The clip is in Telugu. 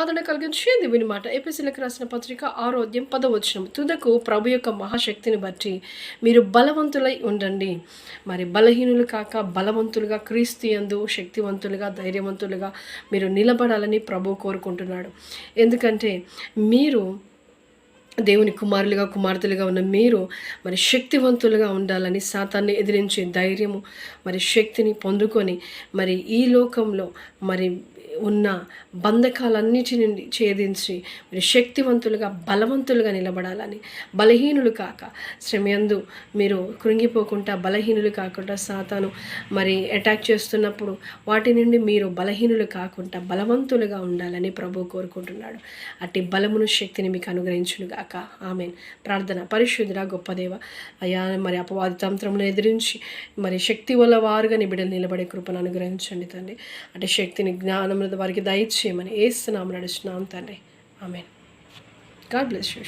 ఆదరణ కలిగించేది వినమాట. మాట ఏపీసీలకు రాసిన పత్రిక ఆరోగ్యం పదవచనం తుదకు ప్రభు యొక్క మహాశక్తిని బట్టి మీరు బలవంతులై ఉండండి. మరి బలహీనులు కాక బలవంతులుగా క్రీస్తు యందు శక్తివంతులుగా ధైర్యవంతులుగా మీరు నిలబడాలని ప్రభు కోరుకుంటున్నాడు. ఎందుకంటే మీరు దేవుని కుమారులుగా కుమార్తెలుగా ఉన్న మీరు మరి శక్తివంతులుగా ఉండాలని సాతాన్ని ఎదిరించే ధైర్యము మరి శక్తిని పొందుకొని మరి ఈ లోకంలో మరి ఉన్న బంధకాలన్నిటి నుండి ఛేదించి మీరు శక్తివంతులుగా బలవంతులుగా నిలబడాలని బలహీనులు కాక శ్రమయందు మీరు కృంగిపోకుండా బలహీనులు కాకుండా సాతాను మరి అటాక్ చేస్తున్నప్పుడు వాటి నుండి మీరు బలహీనులు కాకుండా బలవంతులుగా ఉండాలని ప్రభు కోరుకుంటున్నాడు. అట్టి బలమును శక్తిని మీకు అనుగ్రహించును గాక ఆమెన్. ప్రార్థన. పరిశుద్ధురా గొప్పదేవ అయ్యా మరి అపవాది తంత్రమును ఎదిరించి మరి శక్తి వల్ల వారుగా నిబిడలు నిలబడే కృపను అనుగ్రహించండి తండ్రి. అంటే శక్తిని జ్ఞానము ఉన్నది వారికి దయచేయమని ఏస్తున్నాము నడుస్తున్నాం తండ్రి. ఆమెన్. God bless you.